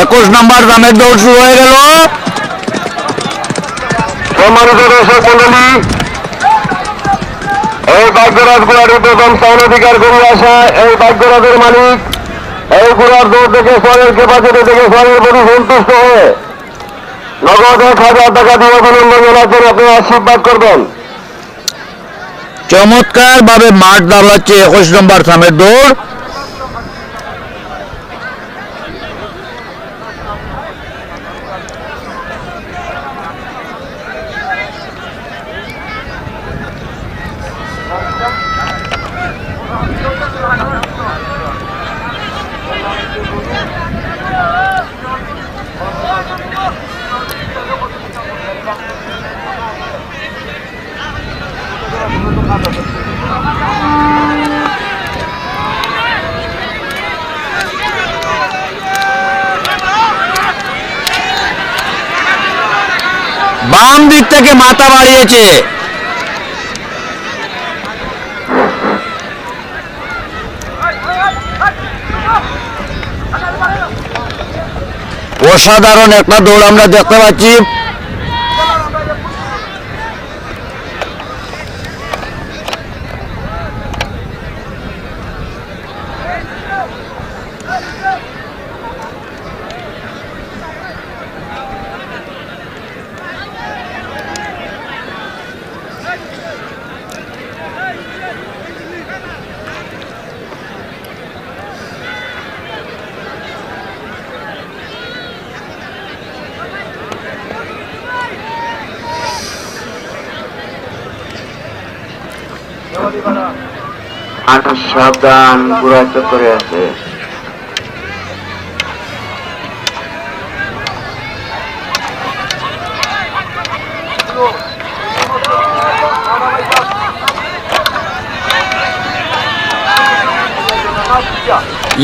একুশ নম্বর দামের দৌড় শুরু হয়ে গেল। সম্মানিত দর্শক মন্ডলী এই ভাগ্যরাজ গুড়াটি প্রথম স্থান অধিকার করে আসা এই ভাগ্যরাজের মালিক। এই গুড়ার দৌড় থেকে স্বরের ক্যাপাসিটি থেকে স্বরের প্রতি সন্তুষ্ট হয়ে নগদ এক হাজার টাকা দিয়ে অভিনন্দন জানাচ্ছেন। আপনি আশীর্বাদ করবেন। চমৎকার ভাবে মাঠ দাঁড়াচ্ছে একুশ নম্বর সামের দৌড়। বাম দিক থেকে মাথা বাড়িয়েছে। অসাধারণ একটা দৌড় আমরা দেখতে পাচ্ছি। আঠাশ সাবধান পুরা চক্করে আছে।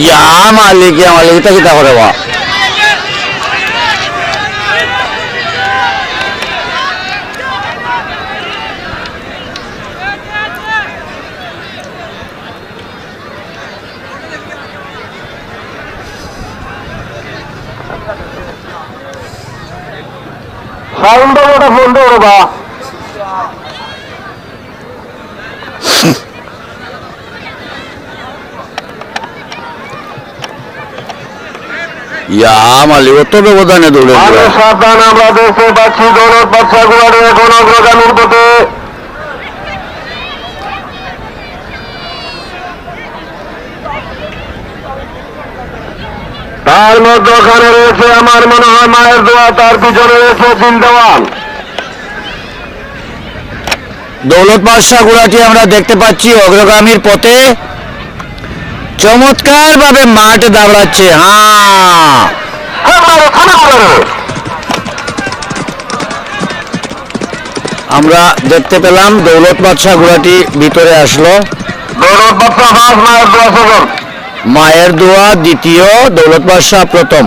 ইয়া মালিক ইয়া মালিক এটা কিতা করে বা? দৌড়ে আরও সাবধান আমরা দেখতে পাচ্ছি দৌলত বাচ্চা গুলারে এখন অগ্রগামীর পথে তার মধ্যে ওখানে রয়েছে আমার মনে হয় মায়ের দোয়া তার পিছনে রয়েছে দেওয়ান। দৌলত বাদশাহ গুড়াটি আমরা দেখতে পাচ্ছি অগ্রগামীর পথে। চমৎকার ভাবে মাঠ দাঁড়াচ্ছে হ্যাঁ। আমরা দেখতে পেলাম দৌলত বাদশাহ গুড়াটি ভিতরে আসলো। দৌলত বাচ্চা মায়ের দোয়া দ্বিতীয় দৌলত বাদশাহ প্রথম।